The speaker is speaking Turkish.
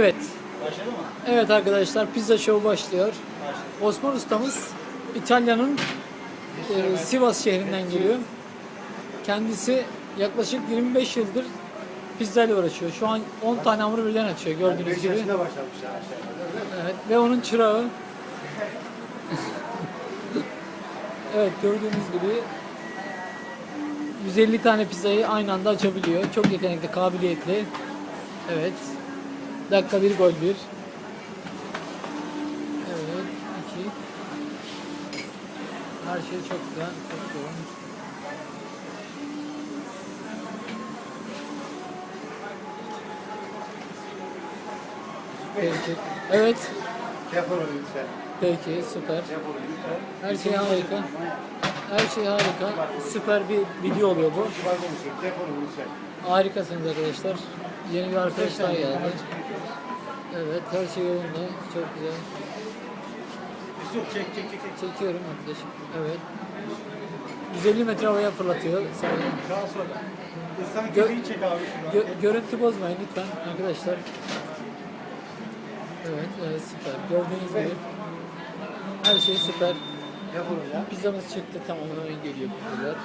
Evet. Başladı mı? Evet arkadaşlar pizza show başlıyor. Başladı. Osman ustamız İtalya'nın e, Sivas şehrinden geliyor. Kendisi yaklaşık 25 yıldır pizza ile uğraşıyor. Şu an 10 tane hamur birden açıyor gördüğünüz 5 gibi. yaşında başlamış ya aşağı yukarı. Evet ve onun çırağı. evet gördüğünüz gibi 150 tane pizzayı aynı anda açabiliyor. Çok yetenekli, kabiliyetli. Evet. Dakika bir gol bir. Evet. iki. Her şey çok güzel. Çok yoğun. Peki. Evet. Defolu lütfen. Peki süper. Defolu lütfen. Her şey harika. Her şey harika. Süper bir video oluyor bu. Harikasınız arkadaşlar. Yeni bir arkadaş daha geldi. Evet her şey yolunda. Çok güzel. Çek çek çek. çek. Çekiyorum arkadaşım. Evet. 150 metre havaya fırlatıyor. Sağ olun. Daha sonra. Islan Gö- çek abi. Gö- görüntü bozmayın lütfen arkadaşlar. Evet, evet süper. Gördüğünüz gibi her şey süper. Pizzamız çıktı tamam hemen geliyor pizzalar.